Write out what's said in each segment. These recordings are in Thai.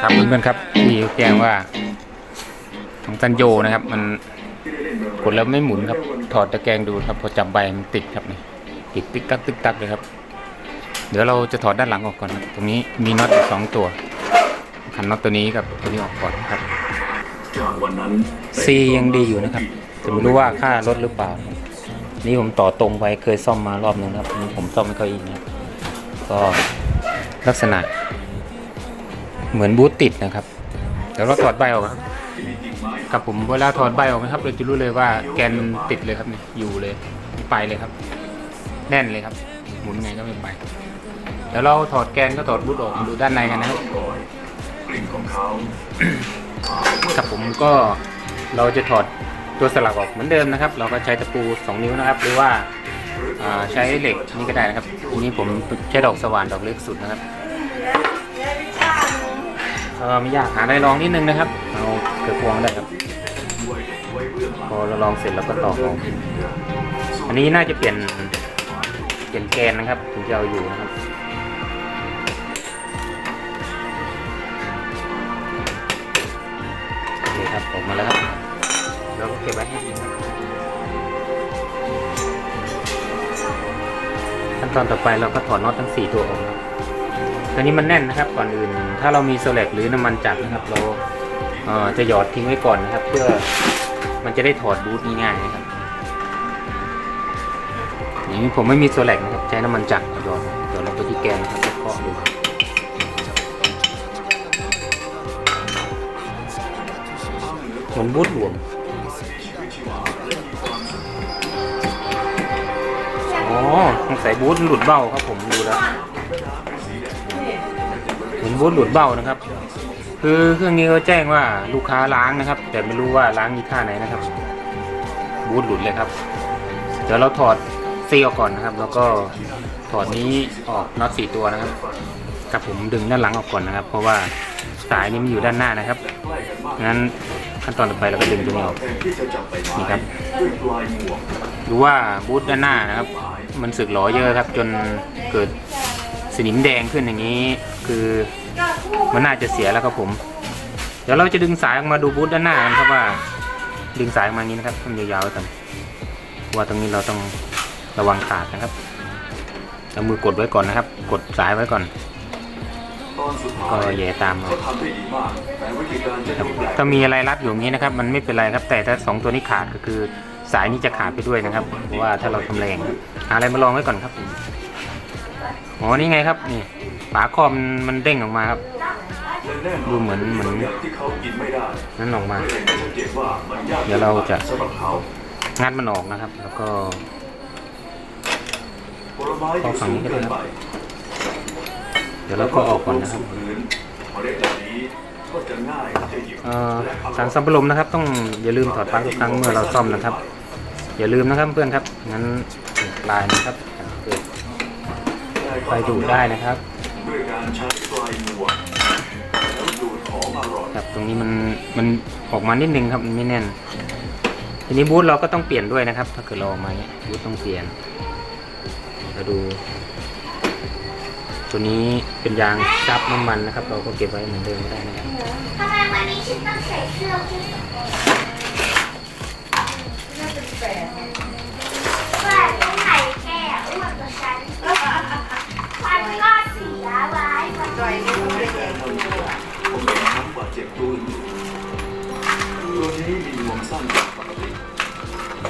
ครับเพื่อนๆครับที่แจ้งว่า ของซันโยนะครับ มันกดแล้วไม่หมุนครับ ถอดตะแกรงดูครับ พอจับใบมันติดครับนี่ติดติ๊กตักติ๊กตักเลยครับ เดี๋ยวเราจะถอดด้านหลังออกก่อนครับ ตรงนี้มีน็อตอยู่สองตัวขันน็อตตัวนี้กับตัวนี้ออกก่อนครับวันนั้นซียังดีอยู่นะครับแต่ไม่รู้ว่าค่ารถหรือเปล่า นี่ผมต่อตรงไปเคยซ่อมมารอบนึงครับนนี้ผมซ่อมไม่ค่อยอีกนะก็ลักษณะ เหมือนบูทติดนะครับเดี๋ยวเราถอดใบออกครับกับผมเวลาถอดใบออกนะครับ เราจะรู้เลยว่าแกนติดเลยครับนี่อยู่เลยไปเลยครับ แน่นเลยครับ หมุนไงก็ไม่ไปเดี๋ยวเราถอดแกนก็ถอดบูทออกมาดูด้านในกันนะครับกับผมก็เราจะถอดตัวสลักออกเหมือนเดิมนะครับ เราก็ใช้ตะปู 2 นิ้วนะครับ หรือว่าอ่าใช้เหล็กนี่ก็ได้นะครับทีนี้ผมใช้ดอกสว่านดอกเล็กสุดนะครับ เออไม่ยากหาได้ลองนิดนึงนะครับ เอาเกือบพวงได้ครับ พอเราลองเสร็จเราก็ต่อออกอันนี้น่าจะเปลี่ยนเปลี่ยนแกนนะครับถึงจะเอาอยู่นะครับโอเคครับออกมาแล้วครับเราก็เก็บไว้ให้ดีขั้นตอนต่อไปเราก็ถอดน็อตทั้ง 4 ตัวออกครับ ตัวนี้มันแน่นนะครับก่อนอื่น ถ้าเรามีโซเล็กหรือน้ำมันจัดนะครับ เราเอ่อจะหยอดทิ้งไว้ก่อนนะครับ เพื่อมันจะได้ถอดบูทง่ายๆนะครับอย่างนี้ผมไม่มีโซเล็กนะครับใช้น้ำมันจัดหยอดหยอดลงไปที่แกนนะครับแล้วเคาะดูเหมือนบูทหลวมอ๋อสงสัยบูทหลุดเบ้าครับผมดูแล้ว ห็นบูทหลุดเบ้านะครับ คือเครื่องนี้เขาแจ้งว่าลูกค้าล้างนะครับ แต่ไม่รู้ว่าล้างยี่ท่าไหนนะครับบูทหลุดเลยครับ เดี๋ยวเราถอดซีออกก่อนนะครับ แล้วก็ถอดนี้ออกน็อตสี่ตัวนะครับกับผมดึงด้านหลังออกก่อนนะครับ เพราะว่าสายนี้มันอยู่ด้านหน้านะครับงั้นขั้นตอนต่อไปเราก็ดึงตัวนี้ออกนี่ครับดูว่าบูธด้านหน้านะครับ มันสึกหลอเยอะครับ จนเกิดสนิมแดงขึ้นอย่างนี้ คือมันน่าจะเสียแล้วครับผม เดี๋ยวเราจะดึงสายออกมาดูบูธด้านหน้ากันครับว่า ดึงสายออกมาอย่างนี้นะครับทำยาวๆก่อนว่าตรงนี้เราต้องระวังขาดนะครับเอามือกดไว้ก่อนนะครับ กดสายไว้ก่อน ก็แย่ตามเอาถ้ามีอะไรรัดอยู่อย่างนี้นะครับ มันไม่เป็นไรครับ แต่ถ้าสองตัวนี้ขาดก็คือสายนี้จะขาดไปด้วยนะครับเพราะว่าถ้าเราทำแรงครับหาอะไรมาลองไว้ก่อนครับอ๋อนี่ไงครับนี่าคอมมันเด้งออกมาครับและแน่นอนดูเหมือนเหมือนอย่างที่เขากินไม่ได้นั่นออกมาเพื่อให้ชัดเจนว่ามันยากเดี๋ยวเราจะสำหรับเขางัดมันออกนะครับ แล้วก็ผลไม้ที่เอาฝั่งสูนี้งก็ได้เกินครับไปเดี๋ยวเราก็ออกก่อนนะครับสู่พื้นเมล็ดเหล่านี้ก็จะง่ายจะหยิบเอ่อสารสัมปลมนะครับ ต้องอย่าลืมถอดปลั๊กทุกครั้งเมื่อเราซ่อมนะครับ อย่าลืมนะครับเพื่อนครับงั้นลายนะครับเกิดไฟดูดได้นะครับ ด้วยการใช้ปลายหมวกแล้วดูดของอร่อยครับตรงนี้มันมันออกมานิดนึงครับมันไม่แน่น ทีนี้บูธเราก็ต้องเปลี่ยนด้วยนะครับ ถ้าเกิดเราออกมาเนี้ยบูธต้องเปลี่ยนเราดู ตัวนี้เป็นยางซับน้ำมันนะครับ เราก็เก็บไว้เหมือนเดิมก็ได้นะครับทำไมวันนี้ฉันต้องใส่เสื้อชุดว่าต้องไหนแก่อ้วนกว่าฉันฟันก็เสียไผมเป็นทั้งบาดเจ็บตัวอื่นตัวนี้มีงวงสั้นกว่าปกติ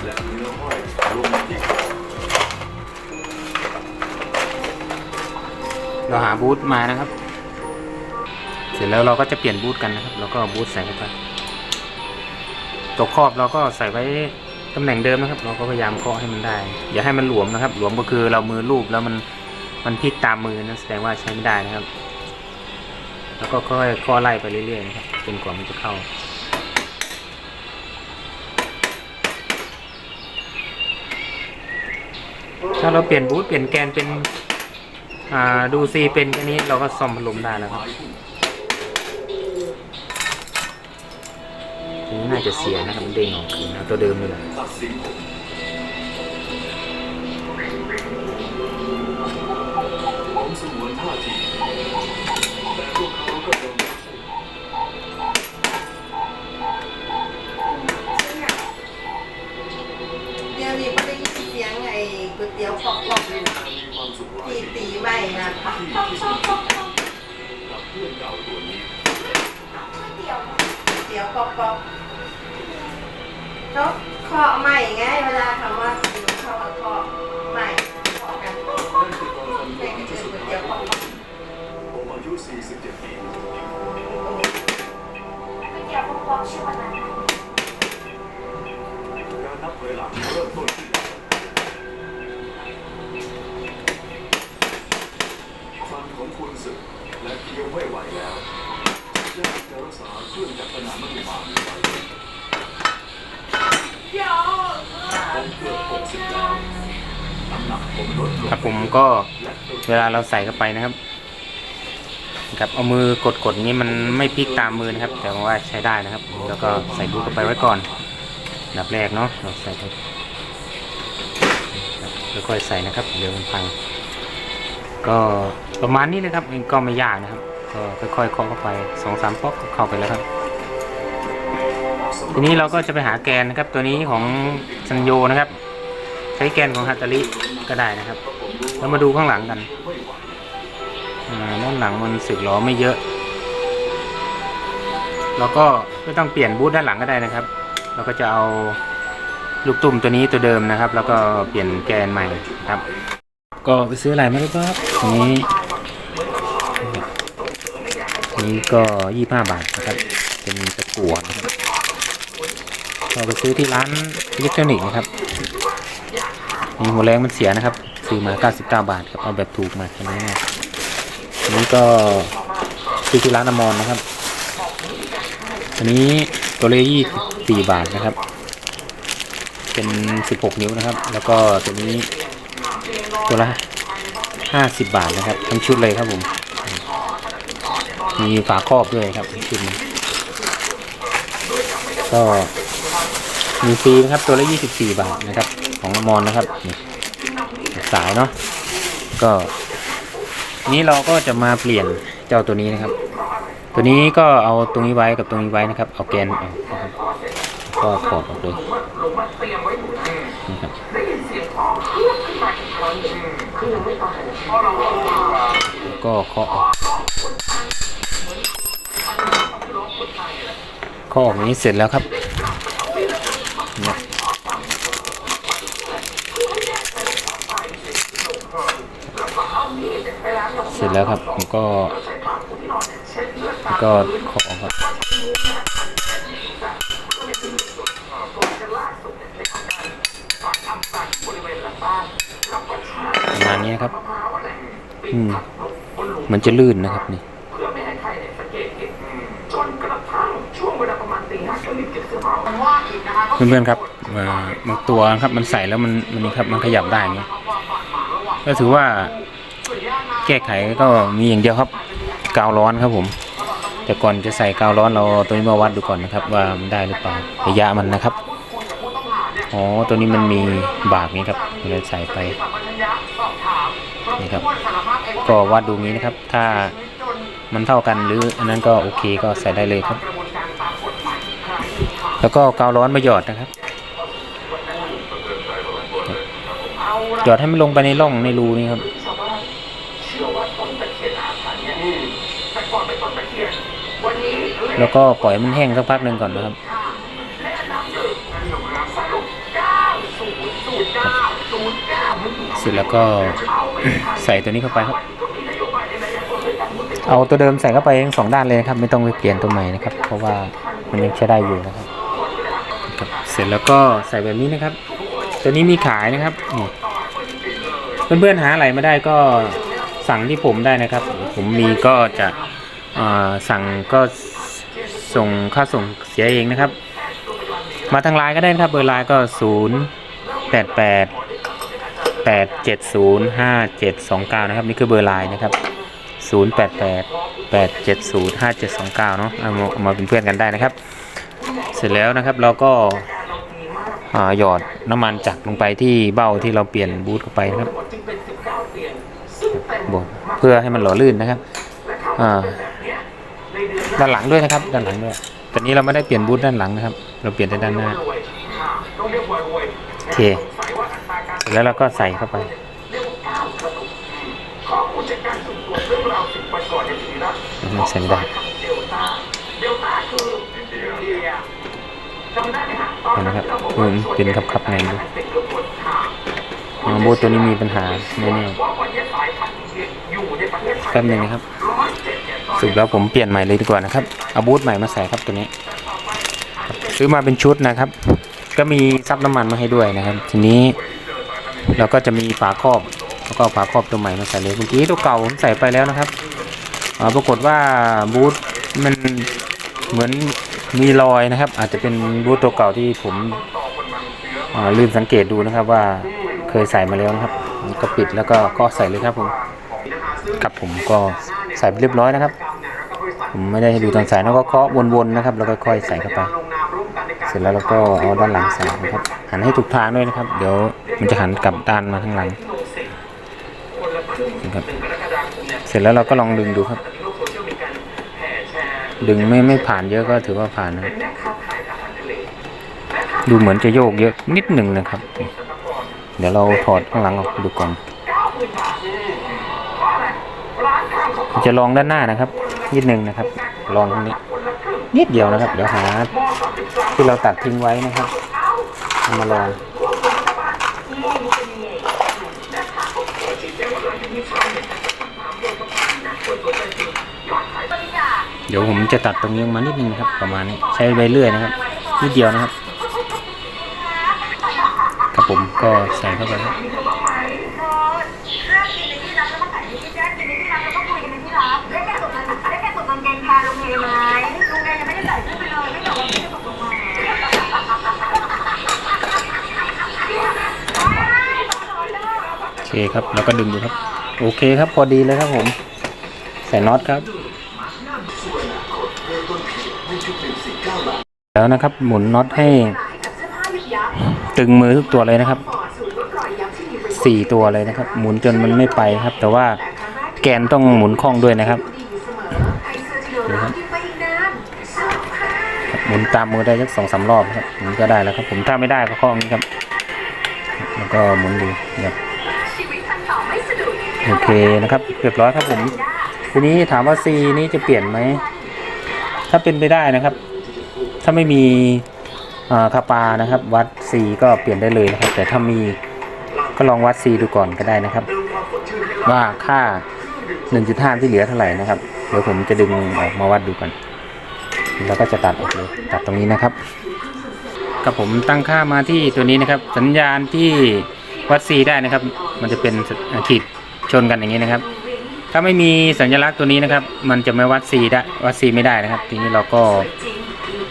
และเนื้อห้อยลงมาที่คอเราหาบูธมานะครับ เสร็จแล้วเราก็จะเปลี่ยนบูธกันนะครับ แล้วก็บูธใส่เข้าไปตัวครอบเราก็ใส่ไว้ตำแหน่งเดิมนะครับ เราก็พยายามเคาะให้มันได้ อย่าให้มันหลวมนะครับ หลวมก็คือเรามือลูบแล้วมันมันพลิกตามมือนั่นแสดงว่าใช้ไม่ได้นะครับ แล้วก็ค่อยเคาะไล่ไปเรื่อยๆนะครับจนกว่ามันจะเข้า ถ้าเราเปลี่ยนบูธเปลี่ยนแกนเป็นอ่าดูซีเป็นแค่นี้เราก็ซ่อมพัดลมได้แล้วครับนี้น่าจะเสียนะครับมันเด้งออกคืนเอาตัวเดิมเลยตัดสิน เดี๋ยวนี้ก็ได้ยินเสียงไอ้ก๋วยเตี๋ยวปอกๆเลยนะตีตีไว้นะป๊อกๆกับเพื่อนเราตัวนี้ๆเตี๋ยวปอกๆเขาเคาะใหม่ไง เวลาคำว่าเดี๋ขาเคาะ บพวกชื่อวันนั้นการนับถอยหลังเริ่มต้นขึ้นแล้วฟันของคุณสึกและเคี้ยวไม่ไหวแล้วยากจะรักษาเครื่องจักรนามนุบาลไว้ผมเกือบ60แล้วน้ำหนักผมลดลงครับผมก็เวลาเราใส่เข้าไปนะครับ ครับเอามือกดๆอย่างนี้มันไม่พลิกตามมือนะครับ แต่ว่าใช้ได้นะครับ แล้วก็ใส่บูทเข้าไปไว้ก่อนอันดับแรกเนาะเราใส่ไปครับแล้วค่อยใส่นะครับเดี๋ยวมันพัง ก็ประมาณนี้เลยครับก็ไม่ยากนะครับ ก็ค่อยๆเคาะเข้าไปสองสามป๊อกก็เข้าไปแล้วครับ ทีนี้เราก็จะไปหาแกนนะครับ ตัวนี้ของซันโยนะครับ ใช้แกนของฮัตตาริก็ได้นะครับแล้วมาดูข้างหลังกัน ด้านหลังมันสึกล้อไม่เยอะเราก็ไม่ต้องเปลี่ยนบูทด้านหลังก็ได้นะครับ เราก็จะเอาลูกตุ่มตัวนี้ตัวเดิมนะครับ แล้วก็เปลี่ยนแกนใหม่ครับ ก็ไปซื้ออะไรมาหรือเปล่าครับอันนี้นี้ก็ยี่ห้าบาทนะครับ เป็นตะกั่วนะครับก็ไปซื้อที่ร้านอิเล็กทรอนิกส์นะครับมีหัวแรงมันเสียนะครับ ซื้อมา 99 บาทครับเอาแบบถูกมาใช่ไหมเนี่ยอั นี้ก็ซื้อที่ร้านอมรนนะครับ อันนี้ตัวเลข24บาทนะครับ เป็น16นิ้วนะครับ แล้วก็ตัวนี้ตัวละ50บบาทนะครับ ทั้งชุดเลยครับผม มีฝาครอบด้วยครับชุดนี้ก็มีฟรีนะครับ ตัวละ24บสี่บาทนะครับ ของอมรนนะครับสายเนาะก็ นี้เราก็จะมาเปลี่ยนเจ้าตัวนี้นะครับ ตัวนี้ก็เอาตรงนี้ไว้กับตรงนี้ไว้นะครับ เอาแกนออกนะครับก็ถอดออกเลยนะครับก็เคาะออกเคาะออกนี้เสร็จแล้วครับเนี่ย เสร็จแล้วครับผมก็ก็ขอครับประมาณนี้ครับ อืม มันจะลื่นนะครับนี่เพื่อนๆครับอ่าบางตัวนะครับมันใส่แล้วมันมันนะครับมันขยับได้เงี้ยก็ถือว่า แก้ไขก็มีอย่างเดียวครับกาวร้อนครับผม แต่ก่อนจะใส่กาวร้อนเราตัวนี้มาวัดดูก่อนนะครับ ว่ามันได้หรือเปล่าระยะมันนะครับอ๋อตัวนี้มันมีบากนี้ครับเลยใส่ไปนี่ครับ ก็วัดดูนี้นะครับ ถ้ามันเท่ากันหรืออันนั้นก็โอเคก็ใส่ได้เลยครับ แล้วก็กาวร้อนมาหยอดนะครับหยอดให้มันลงไปในร่องในรูนี้ครับ แล้วก็ปล่อยมันแห้งสักพักหนึ่งก่อนนะครับเสร็จแล้วก็ใส่ตัวนี้เข้าไปครับ เอาตัวเดิมใส่เข้าไปทั้งสองด้านเลยนะครับ ไม่ต้องไปเปลี่ยนตัวใหม่นะครับ เพราะว่ามันยังใช้ได้อยู่นะครับครับเสร็จแล้วก็ใส่แบบนี้นะครับ ตัวนี้มีขายนะครับนี่เพื่อนๆหาอะไรมาได้ก็สั่งที่ผมได้นะครับ ผมมีก็จะสั่งก็ส่งค่าส่งเสียเองนะครับ มาทางไลน์ก็ได้นะครับเบอร์ไลน์ก็ 0 8 8 8 7 0 5 7 2 9 นะครับ นี่คือเบอร์ไลน์นะครับ 0 8 8 8 7 0 5 7 2 9 เนาะเอามาเป็นเพื่อนกันได้นะครับ เสร็จแล้วนะครับเราก็หยอดน้ำมันจักลงไปที่เบ้าที่เราเปลี่ยนบูทเข้าไปนะครับ เพื่อให้มันหล่อลื่นนะครับอ่าด้านหลังด้วยนะครับ ด้านหลังด้วยตอนนี้เราไม่ได้เปลี่ยนบูทด้านหลังนะครับ เราเปลี่ยนแต่ด้านหน้าโอเคแล้วเราก็ใส่เข้าไปใส่ไม่ได้เห็นนะครับอืมเป็นครับครับไงดูอ๋อบูธตัวนี้มีปัญหาแน่ๆ แป๊บหนึงนะครับสรุดแล้วผมเปลี่ยนใหม่เลยดีกว่านะครับเอาบูธใหม่มาใส่ครับตัวนี้ ซื้อมาเป็นชุดนะครับ ก็มีซับน้ำมันมาให้ด้วยนะครับ ทีนี้เราก็จะมีฝาครอบ แล้วก็ฝาครอบตัวใหม่มาใส่เลยเมื่อกี้ตัวเก่าผมใส่ไปแล้วนะครับปรากฏว่าบูธมันเหมือนมีรอยนะครับ อาจจะเป็นบูธตัวเก่าที่ผมลืมสังเกตดูนะครับว่าเคยใส่มาแล้วนะครับก็ปิดแล้วก็ก็ใส่เลยครับผม ครับผมก็ใส่ไปเรียบร้อยนะครับ ผมไม่ได้ให้ดูตอนใส่แล้วก็เคาะวนๆนะครับ แล้วก็ค่อยใส่เข้าไป เสร็จแล้วเราก็เอาด้านหลังใส่นะครับ หันให้ถูกทางด้วยนะครับ เดี๋ยวมันจะหันกลับด้านมาข้างหลังนะครับเสร็จแล้วเราก็ลองดึงดูครับ ดึงไม่ไม่ผ่านเยอะก็ถือว่าผ่านนะดูเหมือนจะโยกเยอะนิดหนึ่งนะครับ เดี๋ยวเราถอดข้างหลังออกดูก่อน จะลองด้านหน้านะครับ นิดหนึ่งนะครับ ลองตรงนี้ นิดเดียวนะครับ เดี๋ยวหา ที่เราตัดทิ้งไว้นะครับเอามาลองเดี๋ยวผมจะตัดตรงนี้ออกมานิดนึงนะครับ ประมาณนี้ใช้ใบเลื่อยนะครับนิดเดียวนะครับครับผมก็ใส่เข้าไปครับเลือกกินในที่รับแล้วมาใส่ในที่แจ๊กกินในที่รับแล้วก็คุยกันในที่รับได้แค่ตกกางได้แค่ตกกางเกงแทนลุงเอไหมลุงเอยังไม่ได้ใส่ขึ้นไปเลยไม่ตกว่าไม่ได้ตกลงมา โอเคครับ แล้วก็ดึงดูครับ โอเคครับพอดีเลยครับผม ใส่น็อตครับ แล้วนะครับ หมุนน็อตให้ ตึงมือทุกตัวเลยนะครับสี่ตัวเลยนะครับ หมุนจนมันไม่ไปครับ แต่ว่าแกนต้องหมุนคล่องด้วยนะครับนี่ครับหมุนตามมือได้สักสองสามรอบครับมันก็ได้แล้วครับ ผมถ้าไม่ได้ก็คล้องนี้ครับ แล้วก็หมุนดูนะครับ โอเคนะครับเรียบร้อยครับผม ทีนี้ถามว่า C นี้จะเปลี่ยนไหม ถ้าเป็นไปได้นะครับ ถ้าไม่มีอ่าคาปานะครับ วัด C ก็เปลี่ยนได้เลยนะครับ แต่ถ้ามีก็ลองวัด C ดูก่อนก็ได้นะครับ ว่าค่า 1.5 ที่เหลือเท่าไหร่นะครับ เดี๋ยวผมจะดึงออกมาวัดดูก่อนแล้วก็จะตัดออกเลยตัดตรงนี้นะครับกับผมตั้งค่ามาที่ตัวนี้นะครับ สัญญาณที่วัด C ได้นะครับ มันจะเป็นขีด ชนกันอย่างนี้นะครับ ถ้าไม่มีสัญลักษณ์ตัวนี้นะครับ มันจะไม่วัด C ได้วัด C ไม่ได้นะครับ ทีนี้เราก็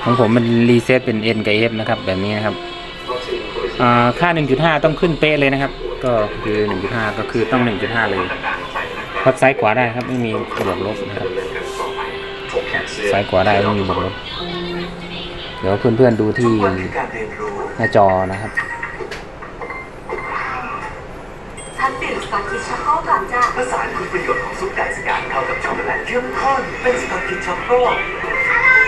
ของผมมันรีเซ็ตเป็น N กับ F นะครับ แบบนี้นะครับค่า 1.5 ต้องขึ้นเป๊ะเลยนะครับ ก็คือ 1.5 ก็คือต้อง 1.5 เลยวัดซ้ายขวาได้ครับไม่มีบวกลบนะครับซ้ายขวาได้ไม่มีบวกลบเดี๋ยวเพื่อนๆดูที่หน้าจอนะครับ ฉัน ดื่มสกอตทิชช็อกโก้ก่อนจ้ะผสานคุณประโยชน์ของซุปไก่สกัดเข้ากับช็อกโกแลตเข้มข้นเป็นสกอตคิดช็อกโก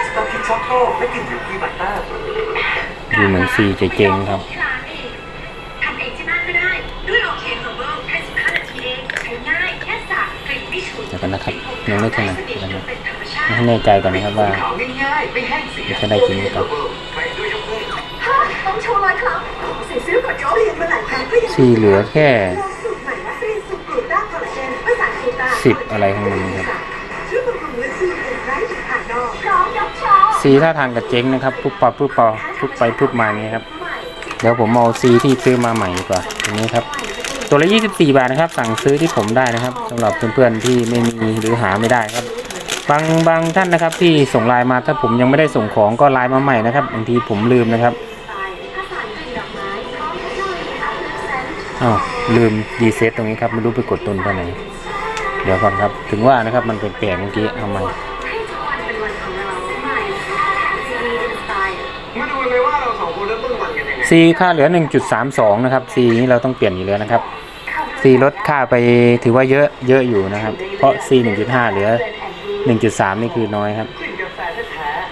สกอตคิดช็อกโกและกลิ่นอยู่ที่บัตเตอร์ดูเหมือนซีจะเจงครับที่ร้านเองทำเองที่บ้านก็ได้ด้วยโอเคเฮอร์เบิลแค่15นาทีเองใช้ง่ายแค่สระกลิ่นไม่ฉุนเดี๋ยวกันนะครับยังไม่ถนัดเดี๋ยวกันนะเป็นธรรมชาติให้แน่ใจก่อนนะครับว่าขาวง่ายๆไม่แห้งเสียจะได้จริงหรือเปล่าใครด้วยยกเลิกต้องโชว์เลยครับใส่ซื้อก่อนโจเรียนมาหลายครั้งก็ยังซีเหลือแค่ สิบอะไรข้งในนี้ครับซีถ้าท่าทางกับเจ๊งนะครับปุ๊บปับปุ๊บปับปุ๊บไปปุ๊บมานี้ครับเดี๋ยวผมเอาซีที่ซื้อมาใหม่ดีกว่าตรงนี้ครับ ตัวละ 24 บาทนะครับ สั่งซื้อที่ผมได้นะครับสำหรับเพื่อนๆที่ไม่มีหรือหาไม่ได้ครับ บางบางท่านนะครับ ที่ส่งไลน์มาถ้าผมยังไม่ได้ส่งของก็ไลน์มาใหม่นะครับบางทีผมลืมนะครับถ้าสารกลิ่นดอกไม้พร้อมเทคโนโลยีอัพเลเซนต์อ้าวลืมรีเซ็ตตรงนี้ครับไม่รู้ไปกดตุนตอนไหน เดี๋ยวก่อนครับ ถึงว่านะครับมันเป็นแปลกเมื่อกี้ทุกวันเป็นวันของเราใหม่ซีค่าเหลือ 1.32 นะครับ C นี้เราต้องเปลี่ยนอยู่แล้วนะครับ C ลดค่าไปถือว่าเยอะเยอะอยู่นะครับ เพราะ C 1.5 เหลือ 1.3 นี่คือน้อยครับ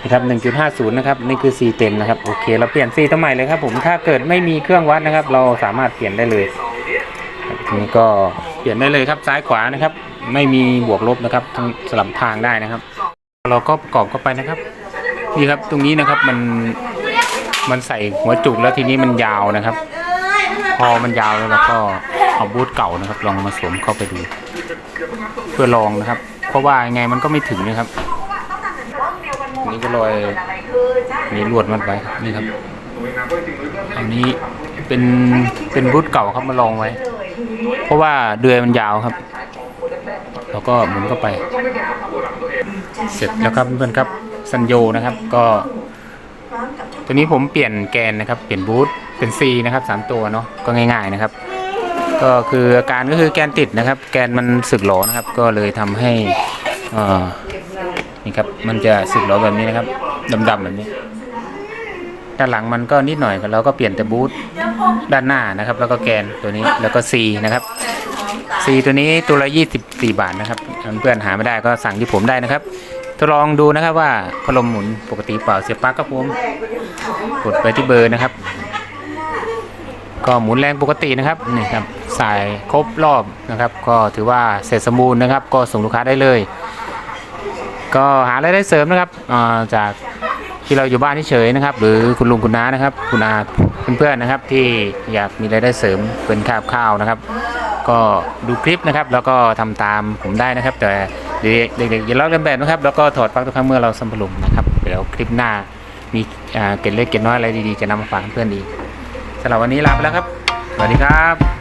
นะครับ 1.50 นะครับ นี่คือ C เต็มนะครับ โอเค เราเปลี่ยน C ตัวใหม่เลยครับผม ถ้าเกิดไม่มีเครื่องวัดนะครับ เราสามารถเปลี่ยนได้เลยนี้ก็เปลี่ยนได้เลยครับซ้ายขวานะครับ ไม่มีบวกลบนะครับทั้งสลับทางได้นะครับ เราก็ประกอบเข้าไปนะครับนี่ครับตรงนี้นะครับมันมันใส่หัวจุกแล้วทีนี้มันยาวนะครับ พอมันยาวแล้วเราก็เอาบูทเก่านะครับ ลองมาสวมเข้าไปดู เพื่อลองนะครับ เพราะว่ายังไงมันก็ไม่ถึงนะครับนี่ก็ลอยมีลวดมัดไว้ครับนี่ครับอันนี้เป็นเป็นบูทเก่าครับมาลองไว้ เพราะว่าเดือยมันยาวครับ แล้วก็หมุนเข้าไป เสร็จแล้วครับเพื่อนๆครับซันโยนะครับก็ ตัวนี้ผมเปลี่ยนแกนนะครับเปลี่ยนบูทเป็น C นะครับสามตัวเนาะก็ง่ายๆนะครับ ก็คืออาการก็คือแกนติดนะครับ แกนมันสึกหรอนะครับ ก็เลยทำให้อ่อนี่ครับมันจะสึกหรอแบบนี้นะครับดำๆแบบนี้ด้านหลังมันก็นิดหน่อยเราก็เปลี่ยนแต่บูทด้านหน้านะครับ แล้วก็แกนตัวนี้แล้วก็ C นะครับ C ตัวนี้ตัวละ24 บาทนะครับเพื่อนหาไม่ได้ก็สั่งที่ผมได้นะครับทดลองดูนะครับว่าพัดลมหมุนปกติเปล่าเสียบปลั๊กครับผมกดไปที่เบอร์นะครับ ก็หมุนแรงปกตินะครับนี่ครับสายครบรอบนะครับ ก็ถือว่าเสร็จสมบูรณ์นะครับ ก็ส่งลูกค้าได้เลย ก็หารายได้เสริมนะครับาจากที่เราอยู่บ้านเฉยๆนะครับ หรือคุณลุงคุณน้านะครับ คุณอาเพื่อนๆนะครับ ที่อยากมีรายได้เสริมเป็นค่าข้าวนะครับ ก็ดูคลิปนะครับ แล้วก็ทำตามผมได้นะครับ แต่เด็กๆอย่าลอกเลียนแบบนะครับ แล้วก็ถอดปลั๊กทุกครั้งเมื่อเราสัมผัสลมนะครับเดี๋ยวคลิปหน้ามีอ่าเกล็ดเล็กเกล็ดน้อยอะไรดีๆจะนำมาฝากเพื่อนๆอีกสำหรับวันนี้ลาไปแล้วครับสวัสดีครับ